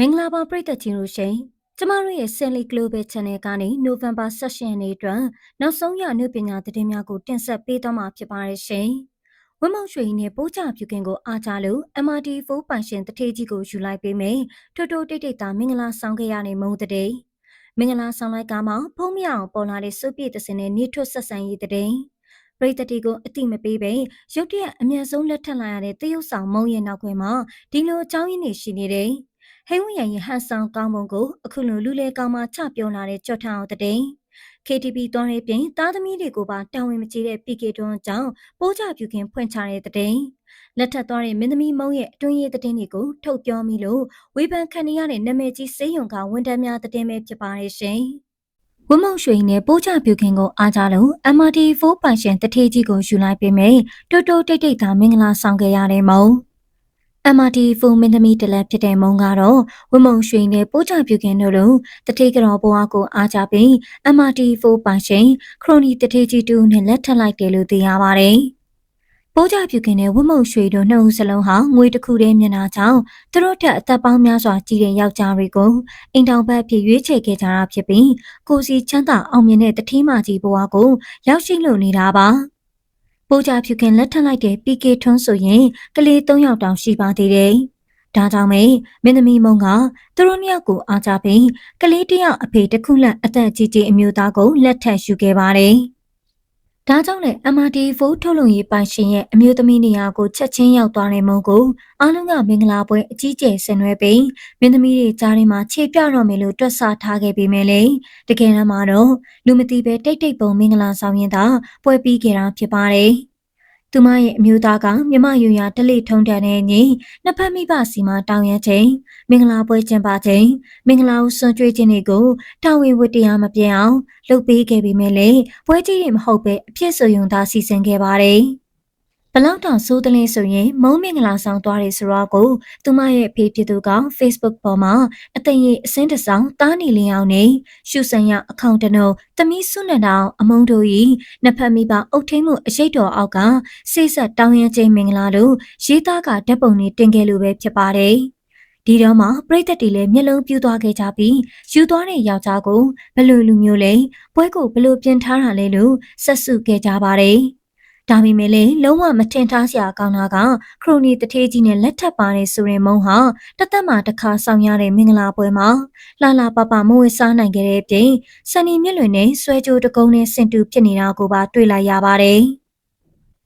မင်္ဂလာပါပရိသတ်ချင်းတို့ရှင်ကျမတို့ရဲ့ Sally Global Channel ကနေ November 16ရက်နေ့အတွက်နောက်ဆုံးရအနုပညာသတင်းများကိုတင်ဆက်ပေးသွားမှာဖြစ်ပါတယ်ရှင်ဝင်းမောင်ရွှေနဲ့ပိုးချပြုခင်ကိုအားကြလို့ MRT4 ပိုင်ရှင်တထေးကြီးကိုယူလိုက်ပေးမယ်ထိုးထိုးတိတ်တိတ်သာမင်္ဂလာဆောင်ခဲ့ရနေမုံတဲ့မင်္ဂလာဆောင်လိုက်ကမှဖုံးမြောင်ပေါ်လာတဲ့စုပ်ပြည့်သစင်နဲ့နေထွတ်ဆက်ဆံရေးတဲ့ပရိသတ်တွေကိုအတိမပေးပဲရုတ်တရက်အမျက်ဆုံးလက်ထပ်လာရတဲ့တရုတ်ဆောင်မုံရဲ့နောက်ခွဲမှာဒီလိုအကြောင်းရင်းတွေရှိနေတယ် ဟိန်းဝရရဲ့ဟန်ဆောင်ကောင်းပုံကိုအခုလိုလူလေကောင်းမှချပြောလာတဲ့ကြော့ထအောင်တဲ့ KTV တွန်းရေးပြင်သားသမီးတွေကိုပါတာဝန်မကြီးတဲ့ PK တွန်းကြောင့်ပိုးကြပြုခင်ဖွင့်ချတဲ့တဲ့လက်ထပ်သွားတဲ့မင်းသမီးမုံရဲ့အတွင်းရေးတဲ့တွေကိုထုတ်ပြောမိလို့ဝေဖန်ခံရတဲ့နာမည်ကြီးစေးရုံကဝန်ထမ်းများတဲ့ပဲဖြစ်ပါရဲ့ရှင်ဝမုံရွှေနဲ့ပိုးချပြုခင်ကိုအားကြလို့ MRT4 ပိုင်ရှင်တထေးကြီးကိုယူလိုက်ပေးမယ်တိုးတိုးတိတ်တိတ်သာမင်္ဂလာဆောင်ခဲ့ရတယ်မုံ MRT ဖုန်မင်းသမီးတလက်ဖြစ်တဲ့မုံကတော့ဝမုံရွှေနဲ့ပိုးချပြုခင်တို့လိုတထေးကြော်ဘွားကိုအားကြပြီး MRT ဖိုးပိုင်ရှင်ခရိုနီတထေးကြီးတူနဲ့လက်ထပ်လိုက်တယ်လို့သိရပါတယ်။ပိုးချပြုခင်နဲ့ဝမုံရွှေတို့နှစ်ဦးစလုံးဟာငွေတစ်ခုတည်းမျက်နှာကြောင့်သူတို့ထက်အသက်ပေါင်းများစွာကြီးတဲ့ယောက်ျားတွေကိုအိမ်တောင်ဘက်ဖြစ်ရွေးချယ်ခဲ့ကြတာဖြစ်ပြီးကိုစီချမ်းသာအောင်မြင်တဲ့တထေးမကြီးဘွားကိုရောက်ရှိလို့နေတာပါ။ ပိုးကြဖြူခင်လက်ထပ်လိုက်တဲ့ PK ထွန်းဆိုရင်ကလေး၃ယောက်တောင်ရှိပါသေးတယ်။ဒါကြောင့်မေမင်းသမီးမုံကသူတို့နှစ်ယောက်ကိုအားကြပြီးကလေးတယောက်အဖေတစ်ခုလက်အသက်ကြီးကြီးအမျိုးသားကိုလက်ထပ်ယူခဲ့ပါတယ်။ ဒါကြောင့်လည်း MRT4 ထုတ်လုံရေးပိုင်ရှင်ရဲ့အမျိုးသမီးနေရာကိုချက်ချင်းရောက်သွားတဲ့မုံကိုအားလုံးကမင်္ဂလာပွဲအကြီးကျယ်ဆင်နွှဲပြီးမင်းသမီးတွေကြားထဲမှာခြေပြတော့မယ်လို့တွက်ဆထားခဲ့ပေမဲ့လေတကယ်တမ်းမှာတော့လူမသိပဲတိတ်တိတ်ပုံမင်္ဂလာဆောင်ရင်သာပွဲပြီးခဲ့တာဖြစ်ပါတယ်။ သူမရဲ့အမျိုးသားကမြမယူရတလိထုံတန်တဲ့ညီနှစ်ဖက်မိဘစီမှာတောင်းရချိန်မင်္ဂလာပွဲကျင်းပချိန်မင်္ဂလာဦးဆွန်ကျွေးခြင်းတွေကိုတာဝန်ဝတ္တရားမပြတ်အောင်လုပ်ပေးခဲ့ပေမဲ့လေပွဲကြီးတွေမဟုတ်ပဲအဖြစ်ဆိုယုံသာစီစဉ်ခဲ့ပါတယ်။ဘ လောက်တောင်စိုးတလင်းဆိုရင်မုံမင်္ဂလာဆောင်သွားတယ်ဆိုတော့ကိုသူမရဲ့ဖေးဖြစ်သူက Facebook ပေါ်မှာအသိရင်အစင်းတစောင်းတားနေလင်းအောင်နေရှုဆန်ရအကောင့်တနုံတမီးစွနတောင်အမုံတို့ဤနှစ်ဖက်မိဘအုတ်ထင်းမှုအရှိတ်တော်အောက်ကစိတ်ဆက်တောင်းရခြင်းမင်္ဂလာတို့ရေးသားကဓာတ်ပုံတွေတင်ခဲ့လို့ပဲဖြစ်ပါတယ်ဒီတော့မှပြိသက်တီလည်းမျက်လုံးပြူးသွားခဲ့ကြပြီးယူသွားတဲ့ယောက်ျားကိုဘလို့လူမျိုးလဲပွဲကိုဘလို့ပြင်ထားတာလဲလို့ဆက်စုခဲ့ကြပါတယ်။ ဒါပေမဲ့လည်းလုံးဝမထင်ထားစရာကောင်းတာကခရိုနီတထေးကြီးနဲ့လက်ထပ်ပါတယ်ဆိုရင်မုံဟာတသက်မှာတစ်ခါဆောင်ရတဲ့မင်္ဂလာပွဲမှာလာလာပပမဝေစားနိုင်ခဲ့တဲ့ပြင်စနီမြင့်လွင်နဲ့ဆွဲကြိုးတကုံးနဲ့စင်တူဖြစ်နေတာကိုပါတွေ့လိုက်ရပါတယ်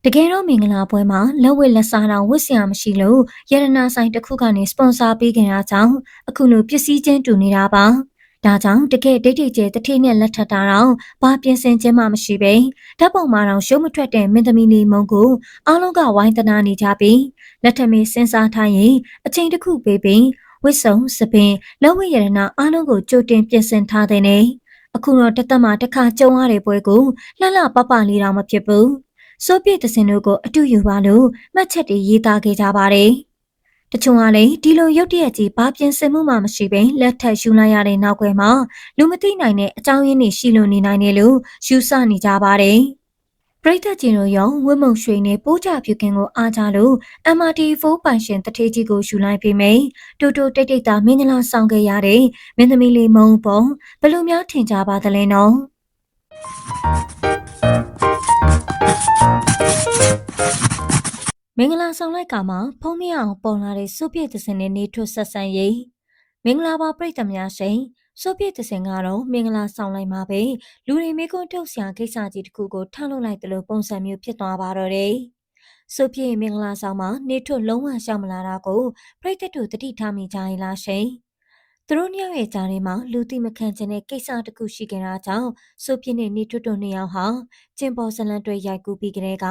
တကယ်တော့မင်္ဂလာပွဲမှာလက်ဝဲလက်စားတော်ဝတ်ဆရာမရှိလို့ရတနာဆိုင်တစ်ခုကနေစပွန်ဆာပေးခင်တာကြောင့်အခုလိုပစ္စည်းချင်းတူနေတာပါ။ ဒါကြောင့်တကယ်ဒိတ်ဒိတ်ကျဲတထေးနဲ့လက်ထပ်တာတော့ဘာပြင်ဆင်ခြင်းမှမရှိပဲဓာတ်ပုံမှာတော့ရှုံးမထွက်တဲ့မင်းသမီးလေးမုံကိုအားလုံးကဝိုင်းတနာနေကြပြီးလက်ထမင်းစဉ်းစားထားရင်အချိန်တစ်ခုပေးပြီးဝစ်စုံစပင်လက်ဝဲရတနာအားလုံးကိုကြိုတင်ပြင်ဆင်ထားတဲ့နေအခုတော့တသက်မှာတစ်ခါကြုံရတဲ့ပွဲကိုလှလှပပလေးတော့မဖြစ်ဘူးစိုးပြည့်တစင်တို့ကိုအတူယူပါလို့မှတ်ချက်တွေရေးသားခဲ့ကြပါတယ်။ တချို့ကလည်းဒီလိုရုတ်တရက်ကြီးဘာပြင်ဆင်မှုမှမရှိဘဲလက်ထပ်ယူလိုက်ရတဲ့နောက်ွယ်မှာလူမသိနိုင်တဲ့အကြောင်းရင်းတွေရှိလို့နေနိုင်တယ်လို့ယူဆနေကြပါတယ်။ပရိသတ်ကြီးတို့ရောဝတ်မုံရွှေနဲ့ပိုးကြပြုခင်ကိုအားကြလို့ MRT4 ပိုင်ရှင်တထေးကြီးကိုယူလိုက်ပြီးမိတူတူတိတ်တိတ်သာမင်္ဂလာဆောင်ခဲ့ရတဲ့မင်းသမီးလေးမုံပေါ်ဘလို့များထင်ကြပါသလဲနော်။ မင်္ဂလာဆောင်လိုက်ကမှဖုံးမရအောင်ပေါ်လာတဲ့စုပြည့်သစင်နဲ့နေထွတ်ဆက်ဆံရေးမင်္ဂလာပါပြိတ္တများရှင်စုပြည့်သစင်ကတော့မင်္ဂလာဆောင်လိုက်မှာပဲလူတွေမိကွန်းထုတ်ဆရာကိစ္စကြီးတစ်ခုကိုထားလုပ်လိုက်တယ်လို့ပုံစံမျိုးဖြစ်သွားပါတော့တယ်စုပြည့်မင်္ဂလာဆောင်မှာနေထွတ်လုံးဝရှောင်မလာတာကိုပြိတ္တတို့တတိထားမိကြရင်လားရှင် သူတို့နှစ်ယောက်ရဲ့ကြားထဲမှာလူသိမခံခြင်းတဲ့ကိစ္စတစ်ခုရှိခဲ့တာကြောင့်ဆိုပြင်းနဲ့နေထွတ်တို့နှစ်ယောက်ဟာကျင်ပေါ်ဇလန်တွေရိုက်ကူးပြီးကလေးက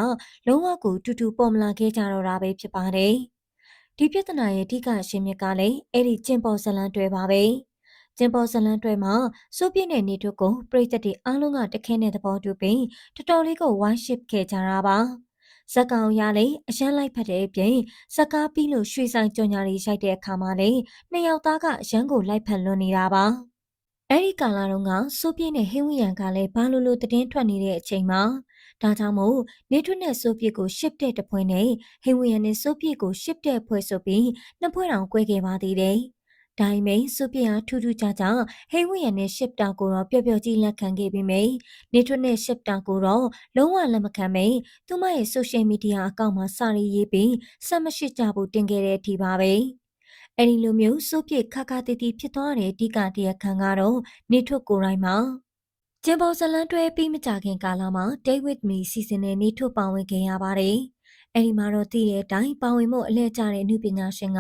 လုံးဝကိုတူတူပေါ်မလာခဲ့ကြတော့တာပဲဖြစ်ပါတယ်။ဒီပြဿနာရဲ့အဓိကအရှင်းမြစ်ကလည်းအဲ့ဒီကျင်ပေါ်ဇလန်တွေပါပဲ။ကျင်ပေါ်ဇလန်တွေမှာဆိုပြင်းနဲ့နေထွတ်ကိုပြိသက်တွေအားလုံးကတခဲနဲ့သဘောတူပြီးတော်တော်လေးကိုဝိုင်းရှစ်ခဲ့ကြတာပါ။ ဇက်ကောင်ရလေအရန်လိုက်ဖက်တဲ့အပြင်ဇက်ကားပြီးလို့ရွှေဆိုင်ကြော်ညာလေးရိုက်တဲ့အခါမှာလေနှစ်ယောက်သားကအရန်ကိုလိုက်ဖက်လွန်နေတာပါအဲ့ဒီကာလာတုန်းကစိုးပြည့်နဲ့ဟင်းဝရံကလည်းဘာလို့လို့တည်င်းထွက်နေတဲ့အချိန်မှာဒါကြောင့်မို့နေထွန်းနဲ့စိုးပြည့်ကိုရှစ်တဲ့တပွဲနဲ့ဟင်းဝရံနဲ့စိုးပြည့်ကိုရှစ်တဲ့ဖွဲဆိုပြီးနှစ်ဖွဲတောင်꿰ခဲ့ပါသေးတယ် ဒါပေမဲ့စုပြဟာထူးထူးခြားခြားဟိဝရနဲ့ရှစ်တာကိုတော့ပျော်ပျော်ကြီးလက်ခံခဲ့ပြီးမိနေထွန်းနဲ့ရှစ်တာကိုတော့လုံးဝလက်မခံမိသူမရဲ့ဆိုရှယ်မီဒီယာအကောင့်မှာစာရေးရေးပြီးဆက်မရှိကြဖို့တင်ခဲ့တဲ့အထိပါပဲအဲ့ဒီလိုမျိုးစုပြခါခါတီတီဖြစ်သွားတဲ့အဓိကတရားခံကတော့နေထွတ်ကိုယ်တိုင်မှာကျင်ပေါ်ဇလန်တွဲပြီးမကြခင်ကာလမှာ Day with Me စီစဉ်နဲ့နေထွတ်ပါဝင်ခဲ့ရပါတယ်။ အဲဒီမှာတော့တည်တဲ့အတိုင်းပါဝင်မှုအလဲကျတဲ့အမှုပညာရှင်က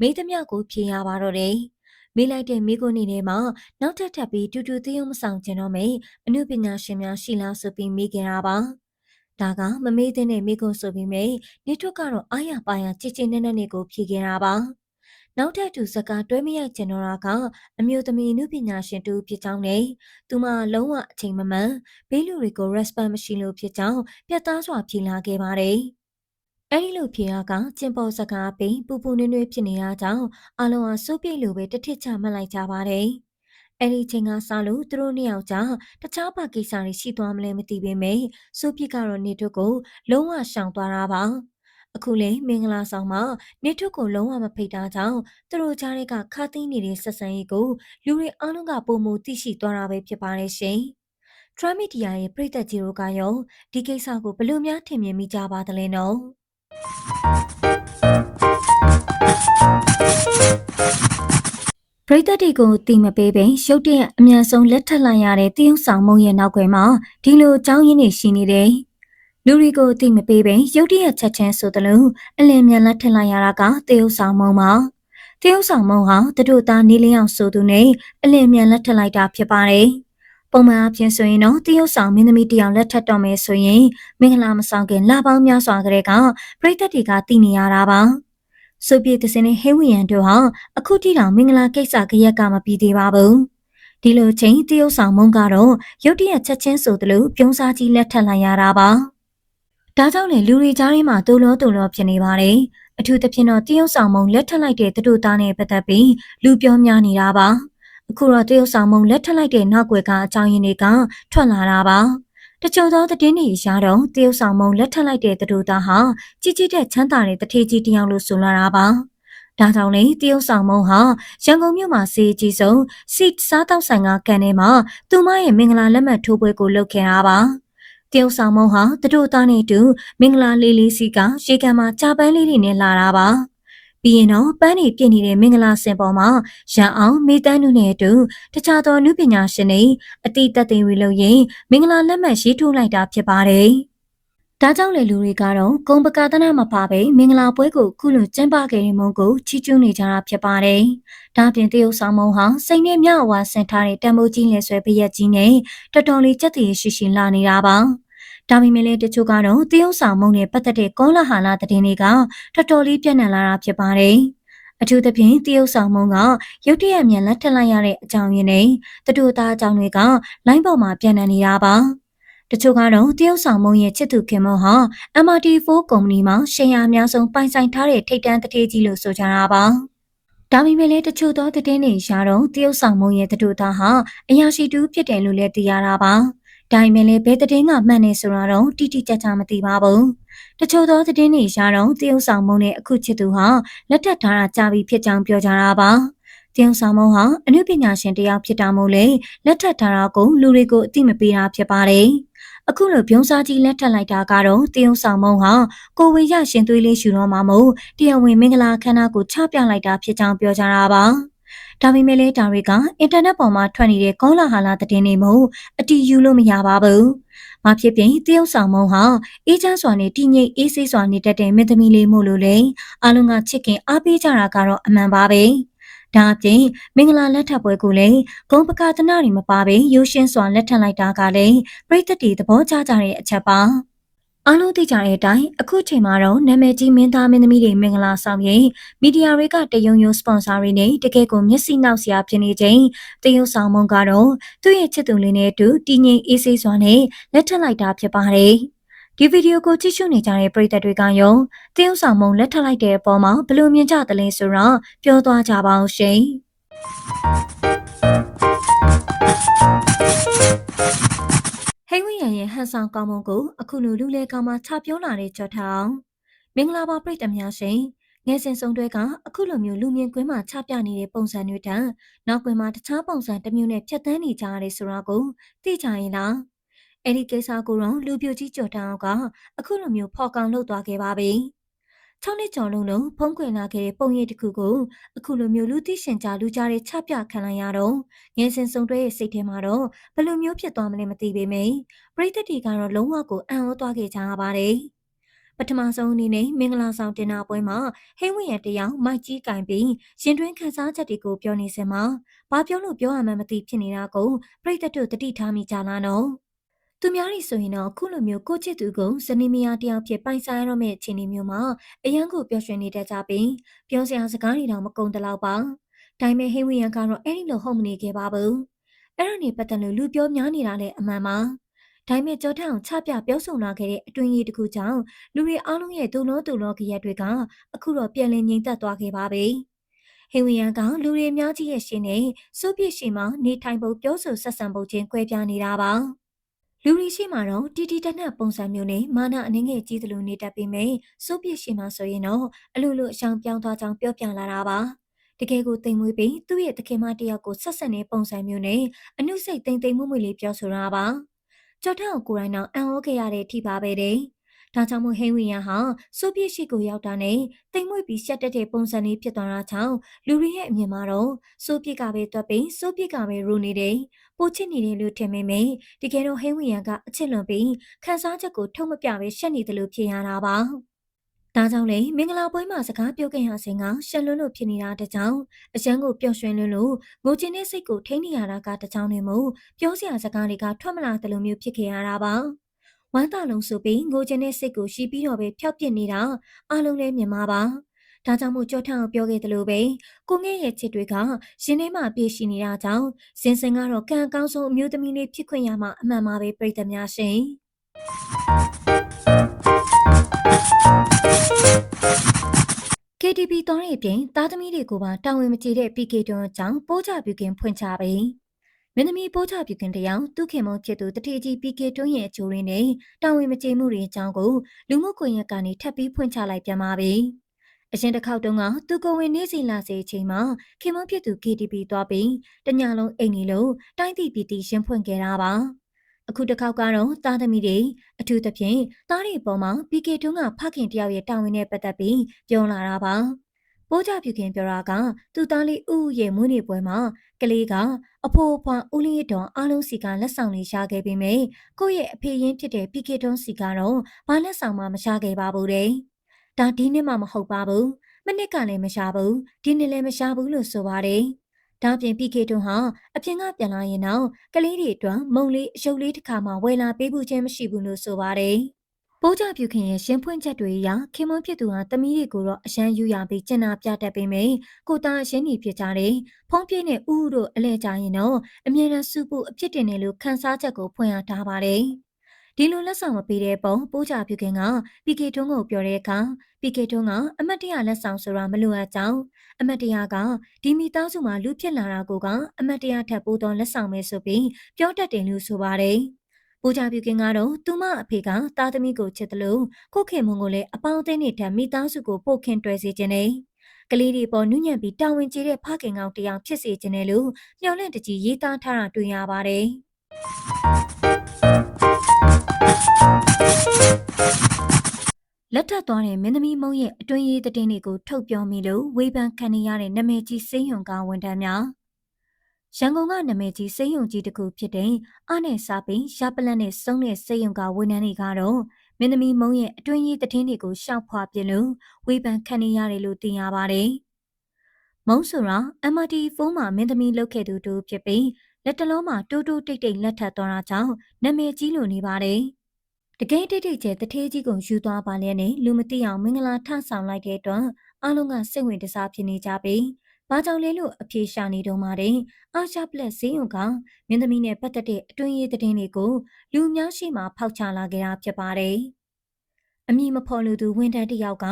မေးသမျှကိုဖြေရပါတော့တယ်။မေးလိုက်တဲ့မိကိုနေထဲမှာနောက်ထပ်ထပ်ပြီးတူတူသေးုံမဆောင်ကျင်တော့မေအမှုပညာရှင်များရှိလားဆိုပြီးမေးကြတာပါ။ဒါကမမေးတဲ့မိကိုဆိုပြီးမေနေထွတ်ကတော့အားရပါရကြည်ကြည်နက်နက်နဲ့ကိုဖြေခဲ့တာပါ။နောက်ထပ်သူစကားတွဲမရကျင်တော့တာကအမျိုးသမီးနုပညာရှင်တူဖြစ်ကြောင်းနဲ့သူမလုံးဝအချိန်မမှန်ဘေးလူတွေကို respect မရှိလို့ဖြစ်ကြောင်းပြတ်သားစွာဖြေလာခဲ့ပါတယ်။ အဲဒီလိုဖြေရကကျင်ပေါ်စကားပင်ပူပူနွေ့နွေ့ဖြစ်နေရကြောင်းအလုံးအစိုးပြေလိုပဲတစ်ထစ်ချမှတ်လိုက်ကြပါတယ်။အဲ့ဒီချိန်ကစလို့သူတို့နှစ်ယောက်ကြားတခြားဘာကိစ္စတွေရှိသွားမလဲမသိပေမဲ့စိုးပြစ်ကတော့နေတို့ကိုလုံးဝရှောင်သွားတာပါ။အခုလေမင်္ဂလာဆောင်မှာနေထုတ်ကိုလုံးဝမဖိတ်တာကြောင့်သူတို့ကြားတွေကခါသိနေတဲ့ဆက်ဆံရေးကိုလူတွေအားလုံးကပုံမူသိရှိသွားတာပဲဖြစ်ပါတယ်ရှင်။ထရမီဒီယာရဲ့ပြည်သက်ကြီးတို့ကရောဒီကိစ္စကိုဘယ်လိုများထင်မြင်မိကြပါသလဲနော်။ ပရိသတ်တွေကိုတီမပေးပင်ရုတ်တရက်အမြန်ဆုံးလက်ထပ်လိုက်ရတဲ့တရုတ်ဆောင်မုံရဲ့နောက်ွယ်မှာဒီလိုအကြောင်းရင်းတွေရှိနေတယ်။လူတွေကိုအသိမပေးပင်ရုတ်တရက်ချက်ချင်းဆိုသလိုအလင်းမြန်လက်ထင်လိုက်ရတာကတေယုဆောင်မုံပါတေယုဆောင်မုံဟာတတို့သားနေလင်းအောင်ဆိုသူနဲ့အလင်းမြန်လက်ထင်လိုက်တာဖြစ်ပါတယ် ပုံမှန်အပြင်ဆိုရင်တော့တရုတ်ဆောင်မင်းသမီးတယောက်လက်ထပ်တော့မယ်ဆိုရင်မင်္ဂလာမဆောင်ခင်လပေါင်းများစွာကလေးကပြိသက်တွေကတည်နေရတာပါဆိုပြေတစင်းနဲ့ဟဲဝီယန်တို့ဟာအခုထိတောင်မင်္ဂလာကိစ္စကြရက်ကမပြီးသေးပါဘူးဒီလိုချိန်တရုတ်ဆောင်မုံကတော့ရုတ်တရက်ချက်ချင်းဆိုသလိုပြုံးစားကြီးလက်ထပ်လိုက်ရတာပါဒါကြောင့်လေလူတွေကြားထဲမှာတူလောတူလောဖြစ်နေပါတယ်။အထူးသဖြင့်တော့တရုတ်ဆောင်မုံလက်ထက်လိုက်တဲ့တူသားနဲ့ပတ်သက်ပြီးလူပြောများနေတာပါ။ အခုတော့တရုတ်ဆောင်မုံလက်ထက်လိုက်တဲ့နောက်ွယ်ကအကြောင်းရင်းတွေကထွက်လာတာပါ။တချို့သောသတင်းတွေအရတော့တရုတ်ဆောင်မုံလက်ထက်လိုက်တဲ့တူသားဟာကြီးကြီးတဲ့ချမ်းသာတဲ့တထေးကြီးတယောက်လို့ဆိုလာတာပါ။ဒါကြောင့်လေတရုတ်ဆောင်မုံဟာရန်ကုန်မြို့မှာစေကြီးဆုံးစီစားတောက်ဆိုင်ကကန်ထဲမှာသူမရဲ့မင်္ဂလာလက်မှတ်ထိုးပွဲကိုလုပ်ခဲ့တာပါ။တရုတ်ဆောင်မုံဟာတတို့သားနဲ့တူမင်္ဂလာလေးလေးစီကရေကန်မှာကြာပန်းလေးတွေနဲ့လာတာပါ ပြီးရင်တော့ပန်းတွေပြည့်နေတဲ့မင်္ဂလာစင်ပေါ်မှာရန်အောင်မေတန်းနုနဲ့အတူတခြားသောနုပညာရှင်တွေအတိတ်သက်သေတွေလို့ရင်မင်္ဂလာလက်မှတ်ရေးထိုးလိုက်တာဖြစ်ပါတယ်။ဒါကြောင့်လေလူတွေကတော့ဂုံပကာသနာမပါပဲမင်္ဂလာပွဲကိုခုလိုကျင်းပခဲ့တဲ့မုံကိုချီးကျူးနေကြတာဖြစ်ပါတယ်။ဒါပြင်တရုတ်ဆောင်မုံဟာစိတ်နဲ့မြဝါဆင်ထားတဲ့တံမိုးကြီးလက်ဆွဲပရက်ကြီးနဲ့တော်တော်လေးကြက်တည်ရှိရှိလာနေတာပါ။ ဒါပေမဲ့လည်းတချို့ကတော့တရုတ်ဆောင်မုံနဲ့ပတ်သက်တဲ့ကောလာဟာလသတင်းတွေကတော်တော်လေးပြန့်နှံ့လာတာဖြစ်ပါတယ်။အထူးသဖြင့်တရုတ်ဆောင်မုံကရုတ်တရက်မြန်လက်ထက်လိုက်ရတဲ့အကြောင်းရင်းနဲ့တတူသားအကြောင်းတွေကလိုင်းပေါ်မှာပြန့်နှံ့နေတာပါ။တချို့ကတော့တရုတ်ဆောင်မုံရဲ့ချစ်သူခင်မဟာ MRT4 ကုမ္ပဏီမှာရှယ်ယာအများဆုံးပိုင်ဆိုင်ထားတဲ့ထိပ်တန်းတထေးကြီးလို့ဆိုကြတာပါ။ဒါပေမဲ့လည်းတချို့သောသတင်းတွေရှာတော့တရုတ်ဆောင်မုံရဲ့တတူသားဟာအရာရှိတူဖြစ်တယ်လို့လည်းသိရတာပါ။ ဒါပေမဲ့လည်းဘယ်သတင်းကမှန်နေဆိုတာတော့တိတိကျကျမသိပါဘူး။တချို့သောသတင်းတွေရှာတော့တရုတ်ဆောင်မုံနဲ့အခုချစ်သူဟာလက်ထပ်ထားတာကြာပြီဖြစ်ကြောင်းပြောကြတာပါ။တရုတ်ဆောင်မုံဟာအနုပညာရှင်တယောက်ဖြစ်တာမို့လေလက်ထပ်ထားတာကိုလူတွေကိုအသိမပေးတာဖြစ်ပါတယ်။အခုလိုပြုံးစားကြီးလက်ထပ်လိုက်တာကတော့တရုံဆောင်မုံဟာကိုဝေရရှင်သွေးလေးရှူတော့မှမို့တရားဝင်မင်္ဂလာခမ်းနားကိုချပြလိုက်တာဖြစ်ကြောင်းပြောကြတာပါ ဒါပေမဲ့လည်းဒါတွေကအင်တာနက်ပေါ်မှာထွက်နေတဲ့ကောလာဟာလာသတင်းတွေမို့အတီးယူလို့မရပါဘူး။မဖြစ်ပြင်တရုတ်ဆောင်မုံဟာအေးချမ်းစွာနဲ့တည်ငြိမ်အေးဆေးစွာနေတတ်တဲ့မင်းသမီးလေးမို့လို့လေအားလုံးကချစ်ခင်အားပေးကြတာကတော့အမှန်ပါပဲ။ဒါအပြင်မင်္ဂလာလက်ထပ်ပွဲကိုလည်းဂုံပကာသနာတွေမပါဘဲရိုးရှင်းစွာလက်ထပ်လိုက်တာကလည်းပြည်သက်တွေသဘောကျကြတဲ့အချက်ပါ အားလုံးသိကြတဲ့အတိုင်းအခုချိန်မှာတော့နာမည်ကြီးမင်းသားမင်းသမီးတွေမင်္ဂလာဆောင်ရင်မီဒီယာတွေကတယုံယုံစပွန်ဆာတွေနဲ့တကယ်ကိုမျက်စိနောက်စရာဖြစ်နေချိန်တယုံဆောင်မုံကတော့သူ့ရဲ့ချစ်သူလေးနဲ့အတူတည်ငြိမ်အေးဆေးစွာနဲ့လက်ထပ်လိုက်တာဖြစ်ပါတယ်။ဒီဗီဒီယိုကိုကြည့်ရှုနေကြတဲ့ပရိသတ်တွေကရောတရုတ်ဆောင်မုံလက်ထပ်လိုက်တဲ့အပေါ်မှာဘယ်လိုမြင်ကြသလဲဆိုတော့ပြောသွားကြပါအောင်ရှင် ဟိဝိယံရဲ့ဟန်ဆောင်ကောင်းမုံကိုအခုလိုလူလေကောင်မှချပြောလာတဲ့ကြော်ထောင်မင်္ဂလာပါပရိသတ်များရှင်ငယ်စဉ်စုံတွဲကအခုလိုမျိုးလူမြင်ကွင်းမှာချပြနေတဲ့ပုံစံတွေတန်းနောက်ကွင်းမှာတခြားပုံစံတစ်မျိုးနဲ့ဖြတ်သန်းနေကြရတယ်ဆိုတာကိုသိကြရင်လားအဲ့ဒီကိစ္စကိုတော့လူပြိုကြီးကြော်တန်းအောင်ကအခုလိုမျိုးဖော်ကောင်လုပ်သွားခဲ့ပါပြီ။ ၆နှစ်ကျော်လုံးလုံးဖုံးကွယ်လာခဲ့တဲ့ပုံရိပ်တစ်ခုကိုအခုလိုမျိုးလူသိရှင်ကြားလူကြားတဲ့ချပြခံလိုက်ရတော့ငယ်စဉ်စုံတွဲရဲ့စိတ်ထဲမှာတော့ဘယ်လိုမျိုးဖြစ်သွားမလဲမသိပေမယ့်ပရိသတ်တွေကတော့လုံးဝကိုအံ့ဩသွားခဲ့ကြရပါတယ်။ပထမဆုံးအနေနဲ့မင်္ဂလာဆောင်တင်နာပွဲမှာဟိမ့်ဝင်ရတယောက်မိုက်ကြီးကင်ပြီးရင်တွင်းခန်းစားချက်တွေကိုပြောနေစမှာဘာပြောလို့ပြောရမှန်းမသိဖြစ်နေတာကိုပရိသတ်တို့တတိထားမိကြလားနော်။ သူများတွေဆိုရင်တော့ခုလိုမျိုးကိုချစ်သူကိုဇနီးမယားတယောက်ဖြစ်ပိုင်ဆိုင်ရတော့မယ့်အခြေအနေမျိုးမှာအရန်ကိုပျော်ရွှင်နေတတ်ကြပြီးပြောစရာစကားတွေတော့မကုန်တလောက်ပါ။ဒါပေမဲ့ဟိဝီယန်ကတော့အဲ့ဒီလိုဟုတ်မနေခဲ့ပါဘူး။အဲ့ဒါနေပတ်သက်လို့လူပြောများနေတာလည်းအမှန်ပါ။ဒါပေမဲ့ကြောထအောင်ချပြပြောဆိုလာခဲ့တဲ့အတွင်းရေးတစ်ခုကြောင့်လူတွေအားလုံးရဲ့ဒုလောဒုလောကြရက်တွေကအခုတော့ပြန်လည်ငြိမ်သက်သွားခဲ့ပါပြီ။ဟိဝီယန်ကလူတွေအများကြီးရဲ့ရှင်နဲ့စိုးပြစ်ရှင်မှာနေထိုင်ဖို့ပြောဆိုဆက်ဆံဖို့ချင်းကွဲပြားနေတာပါ။ လူရီရှိမှတော့တီတီတက်နက်ပုံစံမျိုးနဲ့မာနအနေငယ်ကြီးသလိုနေတတ်ပေမဲ့စိုးပြစ်ရှိမှဆိုရင်တော့အလိုလိုအရှောင်ပြောင်းသွားကြောင်းပြောပြလာတာပါတကယ်ကိုတိမ်မွေးပြီးသူ့ရဲ့တခင်မတယောက်ကိုဆက်ဆက်နေပုံစံမျိုးနဲ့အနုစိတ်တိမ်တိမ်မွေ့မွေ့လေးပြောဆိုတာပါကြော်ထောက်ကိုရိုင်းတော့အံ့ဩခဲ့ရတဲ့အထိပါပဲတဲ့ ဒါကြောင့်မို့ဟိန်းဝီယန်ဟာဆိုဗီယက်ရှိကိုရောက်တာနဲ့တိမ်မွေ့ပြီးရှက်တက်တဲ့ပုံစံလေးဖြစ်သွားတာကြောင့်လူတွေရဲ့အမြင်မှာတော့ဆိုဗီယက်ကပဲတွက်ပြီးဆိုဗီယက်ကပဲရူနေတယ်ပိုချစ်နေတယ်လို့ထင်မိမယ်တကယ်တော့ဟိန်းဝီယန်ကအချစ်လွန်ပြီးခန်းစားချက်ကိုထုတ်မပြပဲရှက်နေတယ်လို့ဖြစ်ရတာပါဒါကြောင့်လေမင်္ဂလာပွဲမှာစကားပြောခဲ့ရစဉ်ကရှက်လွန်းလို့ဖြစ်နေတာတကြောင်အရန်ကိုပျော်ရွှင်လွန်းလို့ငိုချင်တဲ့စိတ်ကိုထိန်းနေရတာကတကြောင်နေမို့ပြောစရာစကားတွေကထွက်မလာသလိုမျိုးဖြစ်ခဲ့ရတာပါ ဝမ်းသာလုံးဆိုပြီးငိုချင်တဲ့စိတ်ကိုရှိပြီးတော့ပဲဖျောက်ပစ်နေတာအားလုံးလည်းမြင်ပါပါဒါကြောင့်မို့ကြောထအောင်ပြောခဲ့သလိုပဲကိုငဲ့ရဲ့ချစ်တွေကရှင်ထဲမှာပြေးရှိနေတာကြောင့်စင်စင်ကတော့ကံအကောင်းဆုံးအမျိုးသမီးလေးဖြစ်ခွင့်ရမှာအမှန်ပါပဲပြည်သက်များရှင် KTV တောင်းရဲ့ပြင်သားသမီးတွေကိုပါတာဝန်မကျေတဲ့ PK တွန်းအကြောင်းပိုးချပြုခင်ဖွင့်ချပြီ မင်းသမီးပိုးချပြုခင်တယောက်သူခင်မုံဖြစ်သူတထေကြီး PK တွန်းရဲ့အချိုးရင်းနဲ့တာဝန်မကျေမှုတွေအကြောင်းကိုလူမှုကွန်ရက်ကနေထပ်ပြီးဖွင့်ချလိုက်ပြန်ပါပြီအရင်တစ်ခေါက်တုန်းကသူကိုဝင်နေစီလာစေအချိန်မှာခင်မုံဖြစ်သူ KTV သွားပြီးတညလုံးအိမ်နေလို့တိုင်းပြည်ပြည်တီရှင်းဖွင့်ခဲ့တာပါအခုတစ်ခေါက်ကတော့သားသမီးတွေအထူးသဖြင့်သားတွေပေါ်မှာ PK တွန်းကဖခင်တယောက်ရဲ့တာဝန်နဲ့ပတ်သက်ပြီးပြောလာတာပါ ပိုးကြပြုခင်ပြောတာကသူ့သားလေးဥဥရဲ့မွေးနေ့ပွဲမှာကလေးကအဖိုးအဖွားဦးလေးတော်အားလုံးစီကလက်ဆောင်လေးရှာခဲ့ပြီးမြဲကိုယ့်ရဲ့အဖေရင်းဖြစ်တဲ့ PK တွန်းစီကတော့ဘာလက်ဆောင်မှမရှာခဲ့ပါဘူးတဲ့ဒါဒီနှစ်မှမဟုတ်ပါဘူးမနစ်ကလည်းမရှာဘူးဒီနှစ်လည်းမရှာဘူးလို့ဆိုပါတယ်ဒါပြင် PK တွန်းဟာအပြင်ကပြန်လာရင်တော့ကလေးတွေအတွက်မုံလေးအယုတ်လေးတစ်ခါမှဝယ်လာပေးဖို့ခြင်းမရှိဘူးလို့ဆိုပါတယ်။ ပိုးကြပြုခင်ရဲ့ရှင်းဖွင့်ချက်တွေအရခင်မွန်းဖြစ်သူဟာတမီးတွေကိုတော့အရန်ယူရပြီးကျင်နာပြတတ်ပေမယ့်ကိုသားအရှင်းကြီးဖြစ်ကြတယ်။ဖုံးပြင်းနဲ့ဥဥတို့အလဲကြရင်တော့အမြဲတမ်းစုဖို့အဖြစ်တင်တယ်လို့ခန်းစားချက်ကိုဖွင့်ရထားပါတယ်။ဒီလိုလက်ဆောင်မပေးတဲ့ပုံပိုးချပြုခင်ကပီကေတွန်းကိုပြောတဲ့အခါပီကေတွန်းကအမတ်တရလက်ဆောင်ဆိုတာမလိုအပ်ကြောင်းအမတ်တရကဒီမိသားစုမှာလူဖြစ်လာတာကိုကအမတ်တရထပ်ပိုးသောလက်ဆောင်ပဲဆိုပြီးပြောတတ်တယ်လို့ဆိုပါတယ်။ ပိုးချပြုခင်ကတော့သူမအဖေကသားသမီးကိုချစ်တယ်လို့ကိုခင်မွန်ကိုလည်းအပေါင်းအသင်းနဲ့ထပ်မိသားစုကိုပို့ခင်တွဲစေခြင်းနဲ့ကလေးတွေပေါ်နုညံ့ပြီးတာဝန်ကျေတဲ့ဖခင်ကောင်တရားဖြစ်စေခြင်းနဲ့လို့မျှော်လင့်တကြီးရေးသားထားတာတွေ့ရပါတယ်။လက်ထပ်သွားတဲ့မင်းသမီးမုံရဲ့အတွင်းရေးသတင်းတွေကိုထုတ်ပြောမိလို့ဝေဖန်ခံနေရတဲ့နာမည်ကြီးစိမ်းယုံကဝန်ထမ်းများ ရန်ကုန်ကနာမည်ကြီးစိမ်းယုံကြီးတစ်ခုဖြစ်တဲ့အားနဲ့စားပင်ရပလန်နဲ့စုံတဲ့စိမ်းယုံကဝန်ထမ်းတွေကတော့မင်းသမီးမုံရဲ့အတွင်းရေးသတင်းတွေကိုရှောက်ဖွာပြလို့ဝေဖန်ခံနေရတယ်လို့သိရပါတယ်။မုံဆိုတာ MRT4 မှာမင်းသမီးလုပ်ခဲ့သူတူဖြစ်ပြီးလက်တလုံးမှာတိုးတိုးတိတ်တိတ်လက်ထပ်သွားတာကြောင့်နာမည်ကြီးလိုနေပါတယ်။တကယ်တိတ်တိတ်ကျဲတထေးကြီးကိုယူသွားပါလဲနဲ့လူမသိအောင်မင်္ဂလာထဆောင်လိုက်တဲ့အတွက်အားလုံးကစိတ်ဝင်တစားဖြစ်နေကြပြီး ဘာကြောင့်လဲလို့အပြေရှာနေတော့မှတဲ့အာရှပလက်ဈေးုံကမင်းသမီးနဲ့ပတ်သက်တဲ့အတွင်းရေးသတင်းတွေကိုလူများရှိမှဖောက်ချလာခဲ့တာဖြစ်ပါတယ်။အမည်မဖော်လို့သူဝန်ထမ်းတယောက်က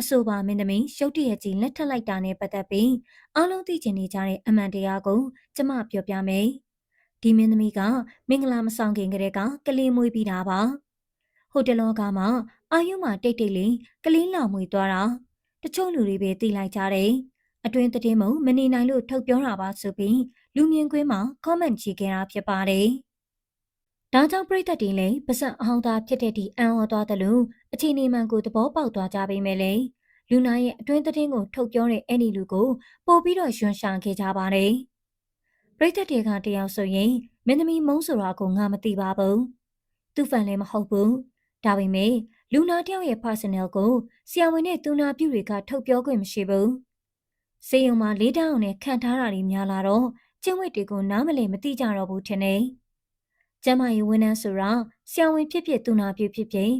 အဆိုပါမင်းသမီးရုတ်တရက်ကြီးလက်ထပ်လိုက်တာနဲ့ပတ်သက်ပြီးအားလုံးသိချင်နေကြတဲ့အမှန်တရားကိုကျမပြောပြမယ်။ဒီမင်းသမီးကမင်္ဂလာမဆောင်ခင်ကတည်းကကလေးမွေးပြီးတာပါ။ဟိုတလောကမှအာယုမှတိတ်တိတ်လေးကလေးလာမွေသွားတာတချို့လူတွေပဲသိလိုက်ကြတယ်။ အတွင်းသတင်းမုံမနေနိုင်လို့ထုတ်ပြောတာပါဆိုပြီးလူမြင်ကွင်းမှာ comment ချခဲ့တာဖြစ်ပါတယ်။ဒါကြောင့်ပြည်သက်တွေလည်းပါစံအဟောင်းသားဖြစ်တဲ့ဒီအံ့ဩသွားတယ်လို့အခြေအနေမှန်ကိုသဘောပေါက်သွားကြပေမဲ့လည်းလူနာရဲ့အတွင်းသတင်းကိုထုတ်ပြောတဲ့အဲ့ဒီလူကိုပို့ပြီးတော့ယွန်းရှာခဲ့ကြပါတယ်။ပြည်သက်တွေကတယောက်ဆိုရင်မင်းသမီးမုံဆိုတာကိုငါမသိပါဘူး။သူ့ဖန်လည်းမဟုတ်ဘူး။ဒါပေမဲ့လူနာတယောက်ရဲ့ personal ကိုဆရာဝန်နဲ့သူနာပြုတွေကထုတ်ပြောခွင့်မရှိဘူး။ စေယုံမှာလေးတောင်းနဲ့ခံထားတာတွေများလာတော့ကျင့်ဝတ်တွေကိုနားမလည်မသိကြတော့ဘူးထင်တယ်။ကျမရဲ့ဝန်ထမ်းဆိုတာဆရာဝန်ဖြစ်ဖြစ်သူနာပြုဖြစ်ဖြစ်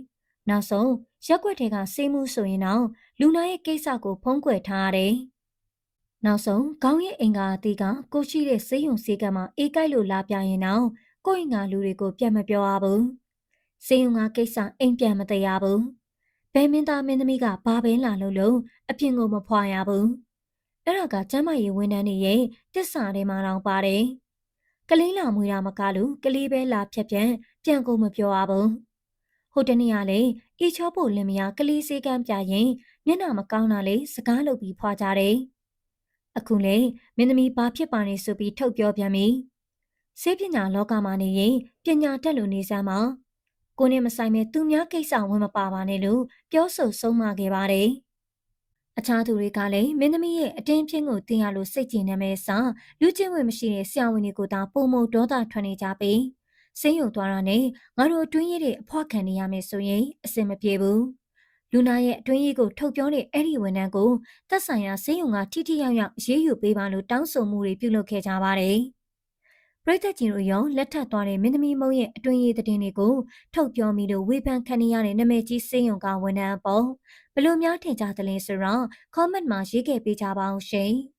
နောက်ဆုံးရက်ွက်တွေကစေးမှုဆိုရင်တော့လူနာရဲ့ကိစ္စကိုဖုံးကွယ်ထားရတယ်။နောက်ဆုံးခေါင်းရဲ့အင်္ဂါအသီးကကိုရှိတဲ့စေးရုံစေးကမှအေးကိုက်လို့လာပြရင်တော့ကိုယ့်အင်္ဂါလူတွေကိုပြတ်မပြောရဘူး။စေးရုံကကိစ္စအိမ်ပြန်မသိရဘူး။ဘယ်မင်းသားမင်းသမီးကဘာပဲလာလို့လို့အပြင်ကိုမဖွာရဘူး။ အဲ့ဒါကကျမရဲ့ဝန်ထမ်းတွေရဲ့တစ္ဆာတွေမှာတောင်ပါတယ်။ကလေးလာမွေးတာမကလို့ကလေးပဲလာဖြတ်ပြန်ပြန်ကိုမပြောရဘူး။ဟိုတနေ့ကလေအီချောဖို့လင်မယားကလေးစေးကမ်းပြရင်မျက်နှာမကောင်းတာလေစကားလုပ်ပြီးဖွာကြတယ်။အခုလေမင်းသမီးဘာဖြစ်ပါနေဆိုပြီးထုတ်ပြောပြန်ပြီ။စေးပညာလောကမှာနေရင်ပညာတတ်လို့နေစမ်းပါ။ကိုနဲ့မဆိုင်မဲ့သူများကိစ္စဝင်မပါပါနဲ့လို့ပြောဆိုဆုံးမခဲ့ပါတယ်။ အခြားသူတွေကလည်းမင်းသမီးရဲ့အတင်းပြင်းကိုတင်ရလို့စိတ်ကြည်နေမဲ့စာလူချင်းဝင်မရှိတဲ့ဆရာဝန်တွေကိုသာပုံမဒေါသထွက်နေကြပြီးဆင်းယုံသွားတာနဲ့ငါတို့အတွင်းရည်တွေအဖွက်ခံနေရမယ်ဆိုရင်အဆင်မပြေဘူးလူနာရဲ့အတွင်းရည်ကိုထုတ်ပြောတဲ့အဲ့ဒီဝန်ထမ်းကိုသက်ဆိုင်ရာဆင်းယုံကထိထိရောက်ရောက်ရေးယူပေးပါလို့တောင်းဆိုမှုတွေပြုလုပ်ခဲ့ကြပါတယ်ပရိသတ်ကြီးတို့ရောလက်ထပ်သွားတဲ့မင်းသမီးမုံရဲ့အတွင်းရည်သတင်းတွေကိုထုတ်ပြောမိလို့ဝေဖန်ခံနေရတဲ့နာမည်ကြီးစေယုံကဝန်ထမ်းပေါ့ ဘလို့များထင်ကြသလဲဆိုတော့ comment မှာရေးခဲ့ပေးကြပါအောင်ရှင်။